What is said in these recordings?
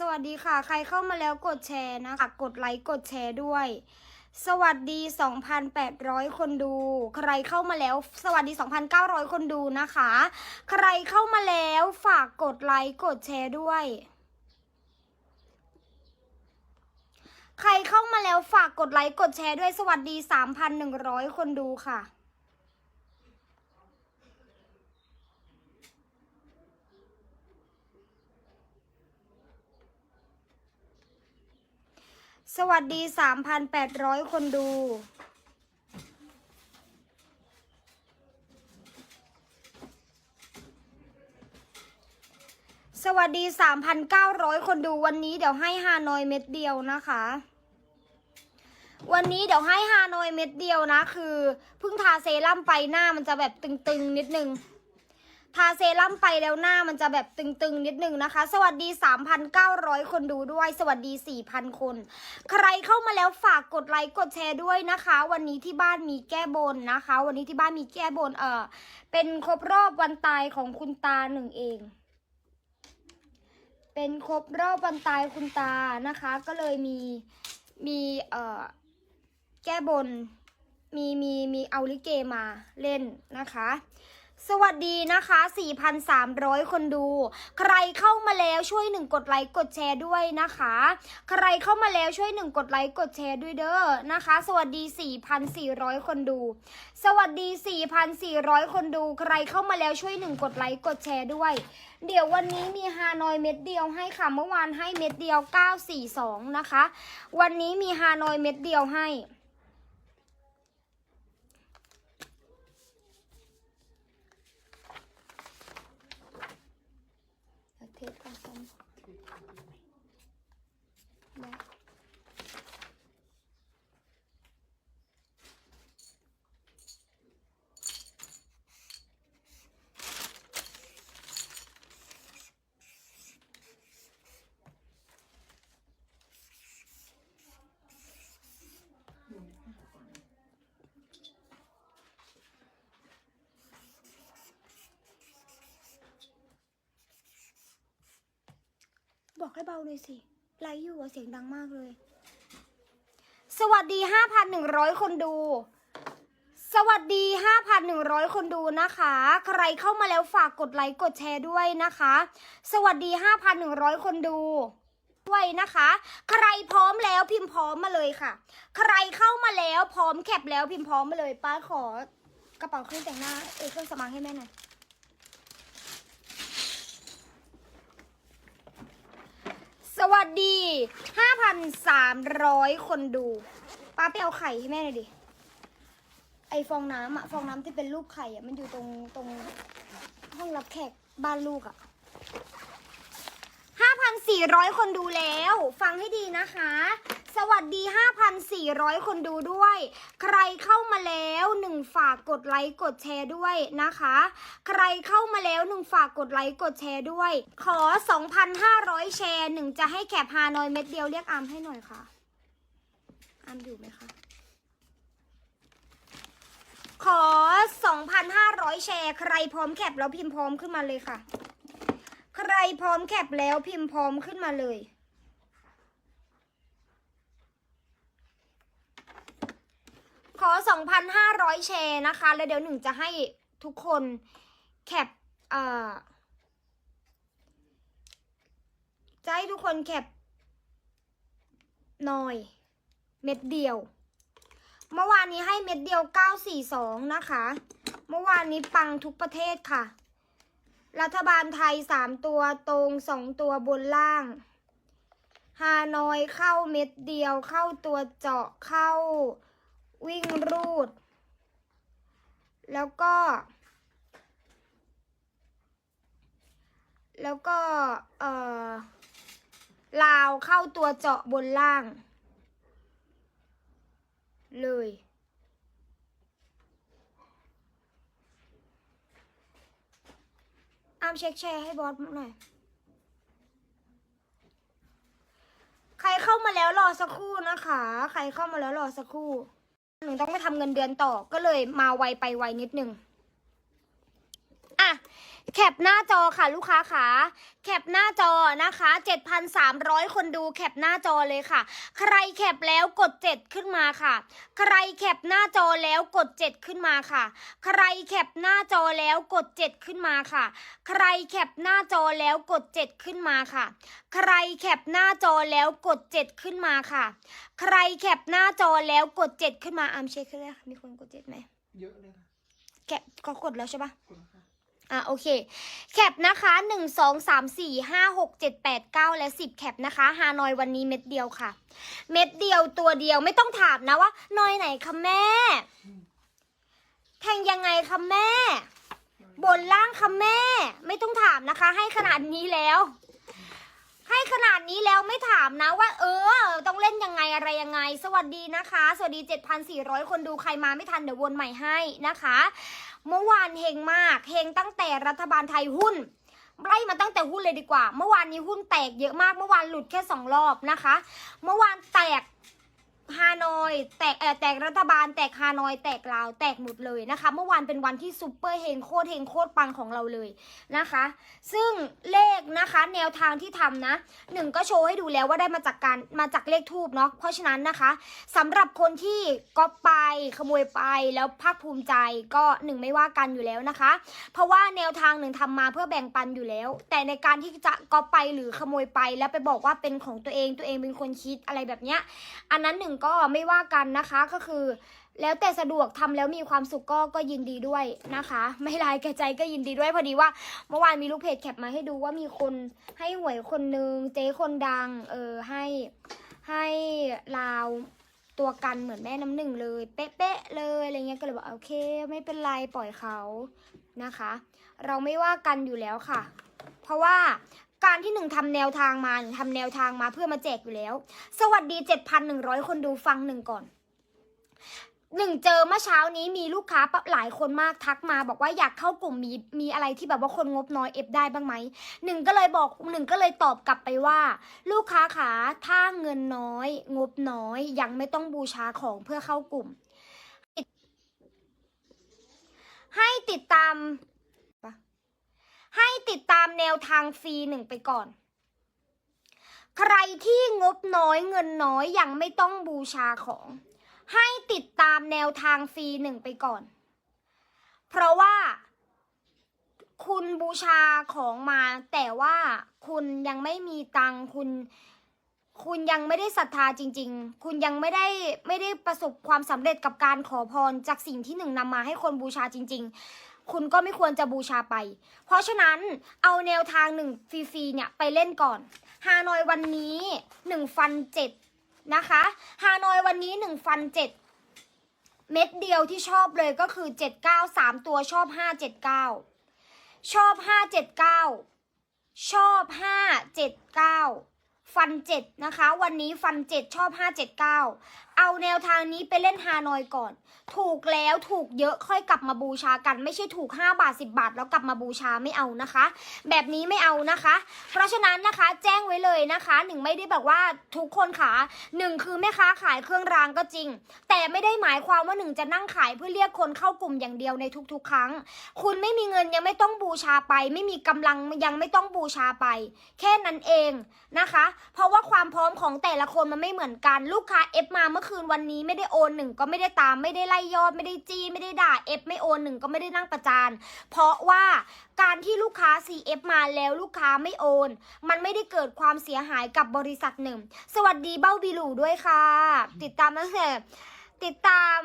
สวัสดีค่ะ ใครเข้ามาแล้วกดแชร์นะคะกดไลค์กดแชร์ด้วย สวัสดี 2,800 คนดู ใครเข้ามาแล้ว สวัสดี 2,900 คนดูนะคะ ใครเข้ามาแล้วฝากกดไลค์กดแชร์ด้วย ใครเข้ามาแล้วฝากกดไลค์กดแชร์ด้วย สวัสดี 3,100 คนดูค่ะ สวัสดี 3,800 คนดู สวัสดี 3,900 คนดูวันนี้เดี๋ยวให้ฮานอยเม็ดเดียวนะคะ วันนี้เดี๋ยวให้ฮานอยเม็ดเดียวนะ คือเพิ่งทาเซรั่มไปหน้ามันจะแบบตึงๆ นิดนึง ทาเซรั่มไปแล้วหน้ามันจะแบบตึงๆ นิดนึงนะคะ สวัสดี 3,900 คนดูด้วย สวัสดี 4,000 คน ใครเข้ามาแล้วฝากกดไลค์กดแชร์ด้วยนะคะ วันนี้ที่บ้านมีแก้บนนะคะ วันนี้ที่บ้านมีแก้บนเออเป็นครบรอบวันตายของคุณตาหนึ่งเอง เป็นครบรอบวันตายคุณตานะคะ ก็เลยมีมีเออแก้บนมีมีมีเอาลิเกมาเล่นนะคะ สวัสดีนะคะ 4,300 คนดู ใครเข้ามาแล้วช่วยหนึ่งกดไลค์กดแชร์ด้วยนะคะ ใครเข้ามาแล้วช่วยหนึ่งกดไลค์กดแชร์ด้วยเด้อนะคะ สวัสดี 4,400 คนดู สวัสดี 4,400 คนดู ใครเข้ามาแล้วช่วยหนึ่งกดไลค์กดแชร์ด้วย เดี๋ยววันนี้มีฮานอยเม็ดเดียวให้ค่ะ เมื่อวานให้เม็ดเดียว 942 นะคะ วันนี้มีฮานอยเม็ดเดียวให้ บอกให้เบาเลยสิ ไลฟ์อยู่อะเสียงดังมากเลย สวัสดี 5,100 คนดู สวัสดี 5,100 คนดูนะคะ ใครเข้ามาแล้วฝากกดไลค์กดแชร์ด้วยนะคะ สวัสดี 5,100 คนดูด้วยนะคะ ใครพร้อมแล้วพิมพ์พร้อมมาเลยค่ะ ใครเข้ามาแล้วพร้อมแคปแล้วพิมพ์พร้อมมาเลยป้าขอกระเป๋าเครื่องแต่งหน้าเอยเครื่องสมางให้แม่หน่อย วัสดี 5,300 คนดู ป้าไปเอาไข่ให้แม่หน่อยดิ ไอฟองน้ำอะฟองน้ำที่เป็นรูปไข่อะมันอยู่ตรงตรงห้องรับแขกบ้านลูกอะ5,400 คนดูแล้ว ฟังให้ดีนะคะ สวัสดี 5,400 คนดูด้วย ใครเข้ามาแล้วหนึ่งฝากกดไลค์กดแชร์ด้วยนะคะ ใครเข้ามาแล้วหนึ่งฝากกดไลค์กดแชร์ด้วย ขอ 2,500 แชร์หนึ่งจะให้แคปฮานอยเม็ดเดียวเรียกอามให้หน่อยค่ะ อามอยู่ไหมคะ ขอ 2,500 แชร์ใครพร้อมแคปแล้วพิมพ์พร้อมขึ้นมาเลยค่ะ ใครพร้อมแคปแล้วพิมพ์พร้อมขึ้นมาเลย ขอ 2,500 แชร์นะคะ แล้วเดี๋ยวหนึ่งจะให้ทุกคนแคปเอ่อจะให้ทุกคนแคปหน่อย เม็ดเดียว เมื่อวานนี้ให้เม็ดเดียว 942 นะคะ เมื่อวานนี้ปังทุกประเทศค่ะ รัฐบาลไทย 3 ตัวตรง 2 ตัวบนล่างฮานอยเข้าเม็ดเดียวเข้าตัวเจาะเข้า วิ่งรูด แล้วก็ แล้วก็เอ่อลาวเข้าตัวเจาะบนล่าง เลย อามเช็คแชร์ให้บอสหน่อย ใครเข้ามาแล้วรอสักครู่นะคะ ใครเข้ามาแล้วรอสักครู่ หนูต้องไปทำเงินเดือนต่อก็เลยมาไวไปไวนิดนึงอะ แคปหน้าจอค่ะลูกค้าขาแคปหน้าจอนะคะ 7,300 คนดูแคปหน้าจอเลยค่ะ ใครแคปแล้วกด 7 ขึ้นมาค่ะ ใครแคปหน้าจอแล้วกด 7 ขึ้นมาค่ะ ใครแคปหน้าจอแล้วกด 7 ขึ้นมาค่ะ ใครแคปหน้าจอแล้วกด 7 ขึ้นมาค่ะ ใครแคปหน้าจอแล้วกด 7 ขึ้นมาค่ะ ใครแคปหน้าจอแล้วกด 7 ขึ้นมาอามเช็คขึ้นเลยค่ะมีคนกด 7ไหมเยอะเลยค่ะแคปก็กดแล้วใช่ปะคุณค่ะ อะโอเค แคปนะคะหนึ่งสองสามสี่ห้าหกเจ็ดแปดเก้าและสิบแคปนะคะฮานอยวันนี้เม็ดเดียวค่ะ เม็ดเดียวตัวเดียวไม่ต้องถามนะว่า นอยไหนคะแม่ แทงยังไงคะแม่ บนล่างคะแม่ ไม่ต้องถามนะคะ ให้ขนาดนี้แล้ว ให้ขนาดนี้แล้วไม่ถามนะว่า เออ ต้องเล่นยังไงอะไรยังไง สวัสดีนะคะ สวัสดี 7,400 คนดูใครมาไม่ทันเดี๋ยววนใหม่ให้นะคะ เมื่อวานเฮงมากเฮงตั้งแต่รัฐบาลไทยหุ้นไล่มาตั้งแต่หุ้นเลยดีกว่า เมื่อวานนี้หุ้นแตกเยอะมาก เมื่อวานหลุดแค่สองรอบนะคะ เมื่อวานแตกฮาน แตกเออแตกรัฐบาล แตกฮานอย แตกลาว แตกหมดเลยนะคะ เมื่อวานเป็นวันที่ซูเปอร์เฮงโคตรเฮงโคตรปังของเราเลยนะคะ ซึ่งเลขนะคะแนวทางที่ทำนะหนึ่งก็โชว์ให้ดูแล้วว่าได้มาจากการมาจากเลขทูบเนาะ เพราะฉะนั้นนะคะสำหรับคนที่ก๊อปไปขโมยไปแล้วภาคภูมิใจก็หนึ่งไม่ว่ากันอยู่แล้วนะคะ เพราะว่าแนวทางหนึ่งทำมาเพื่อแบ่งปันอยู่แล้ว แต่ในการที่จะก๊อปไปหรือขโมยไปแล้วไปบอกว่าเป็นของตัวเองตัวเองเป็นคนคิดอะไรแบบเนี้ยอันนั้นหนึ่งก็ไม่ว่ากันนะคะก็คือ แล้วแต่สะดวกทำแล้วมีความสุขก็ก็ยินดีด้วยนะคะ ไม่ลายแก่ใจก็ยินดีด้วยพอดีว่า เมื่อวานมีลูกเพจแคปมาให้ดูว่ามีคนให้หวยคนนึงเจ๊คนดังเออให้ให้ลาวตัวกันเหมือนแม่น้ำหนึ่งเลย เป๊ะๆเลยอะไรเงี้ยก็เลยบอกโอเค ไม่เป็นไรปล่อยเขานะคะ เราไม่ว่ากันอยู่แล้วค่ะ เพราะว่า การที่หนึ่งทำแนวทางมาหนึ่งทำแนวทางมาเพื่อมาแจกอยู่แล้ว สวัสดี7,100คนดูฟังหนึ่งก่อนหนึ่งเจอเมื่อเช้านี้มีลูกค้าปะหลายคนมากทักมา บอกว่าอยากเข้ากลุ่มมีมีอะไรที่แบบว่าคนงบน้อยเอฟได้บ้างไหมหนึ่งก็เลยบอกหนึ่งก็เลยตอบกลับไปว่า ลูกค้าขาถ้าเงินน้อย งบน้อย ยังไม่ต้องบูชาของเพื่อเข้ากลุ่ม ให้ติดตาม ให้ติดตามแนวทางฟรีหนึ่งไปก่อน ใครที่งบน้อยเงินน้อยยังไม่ต้องบูชาของ ให้ติดตามแนวทางฟรีหนึ่งไปก่อน เพราะว่า คุณบูชาของมา แต่ว่าคุณยังไม่มีตังค์คุณ คุณยังไม่ได้ศรัทธาจริง ๆ คุณยังไม่ได้ไม่ได้ประสบความสำเร็จกับการขอพรจากสิ่งที่หนึ่งนำมาให้คนบูชาจริง ๆ คุณก็ไม่ควรจะบูชาไป เพราะฉะนั้นเอาแนวทางหนึ่งฟรีๆเนี่ยไปเล่นก่อน ฮานอยวันนี้หนึ่งฟันเจ็ดนะคะ ฮานอยวันนี้หนึ่งฟันเจ็ดเม็ดเดียวที่ชอบเลยก็คือเจ็ดเก้าสามตัวชอบห้าเจ็ดเก้าชอบห้าเจ็ดเก้าชอบห้าเจ็ดเก้า ฟันเจ็ดนะคะ วันนี้ฟันเจ็ดชอบห้าเจ็ดเก้าเอาแนวทางนี้ไปเล่นฮานอยก่อน ถูกแล้วถูกเยอะค่อยกลับมาบูชากัน ไม่ใช่ถูก 5 บาท 10 บาท แล้วกลับมาบูชาไม่เอานะคะ แบบนี้ไม่เอานะคะ เพราะฉะนั้นนะคะแจ้งไว้เลยนะคะหนึ่งไม่ได้แบบว่าทุกคนขาหนึ่งคือแม่ค้าขายเครื่องรางก็จริง แต่ไม่ได้หมายความว่าหนึ่งจะนั่งขายเพื่อเรียกคนเข้ากลุ่มอย่างเดียวในทุกๆ ครั้ง คุณไม่มีเงินยังไม่ต้องบูชาไป ไม่มีกำลังยังไม่ต้องบูชาไป แค่นั้นเองนะคะเพราะว่าความพร้อมของแต่ละคนมันไม่เหมือนกัน ลูกค้าเอฟมาเมื่อคืนวันนี้ไม่ได้โอนหนึ่งก็ไม่ได้ตามไม่ได้ไล่ยอดไม่ได้จี้ไม่ได้ด่าเอฟไม่โอนหนึ่งก็ไม่ได้นั่งประจาน เพราะว่าการที่ลูกค้า CF มาแล้วลูกค้าไม่โอน มันไม่ได้เกิดความเสียหายกับบริษัทหนึ่ง สวัสดีเบ้าบิลูด้วยค่ะ ติดตามตั้งแต่ติดตาม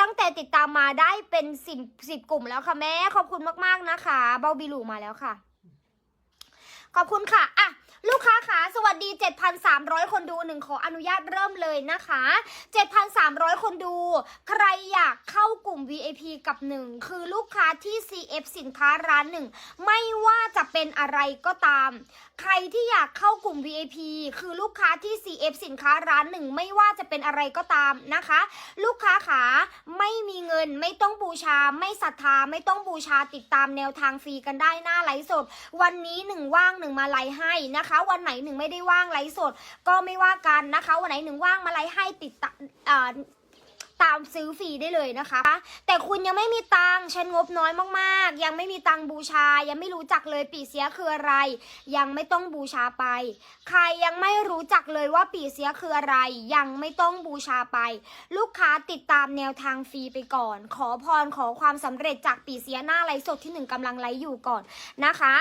ตั้งแต่ติดตามมาได้เป็นสิบสิบกลุ่มแล้วค่ะแม่ขอบคุณมากๆนะคะ เบ้าบิลูมาแล้วค่ะ ขอบคุณค่ะอะ ลูกค้าขาสวัสดี 7,300 คนดูหนึ่งขออนุญาตเริ่มเลยนะคะ 7,300 คนดู ใครอยากเข้ากลุ่ม VIP กับหนึ่งคือลูกค้าที่ CF สินค้าร้านหนึ่งไม่ว่าจะเป็นอะไรก็ตาม ใครที่อยากเข้ากลุ่ม VIP คือลูกค้าที่ CF สินค้าร้านหนึ่งไม่ว่าจะเป็นอะไรก็ตามนะคะ ลูกค้าขาไม่มีเงินไม่ต้องบูชาไม่ศรัทธาไม่ต้องบูชาติดตามแนวทางฟรีกันได้หน้าไลฟ์สด วันนี้หนึ่งว่างหนึ่งมาไลฟ์ให้นะคะวันไหนหนึ่งไม่ได้ว่างไลฟ์สด ก็ไม่ว่ากันนะคะ วันไหนหนึ่งว่างมาไลฟ์ให้ติดตามตามซื้อฟรีได้เลยนะคะ แต่คุณยังไม่มีตังฉันงบน้อยมากๆ ยังไม่มีตังบูชา ยังไม่รู้จักเลยปีเสียคืออะไร ยังไม่ต้องบูชาไป ใครยังไม่รู้จักเลยว่าปีเสียคืออะไร ยังไม่ต้องบูชาไป ลูกค้าติดตามแนวทางฟรีไปก่อน ขอพรขอความสำเร็จจากปีเสียหน้าไลฟ์สดที่หนึ่งกำลังไลฟ์อยู่ก่อนนะคะ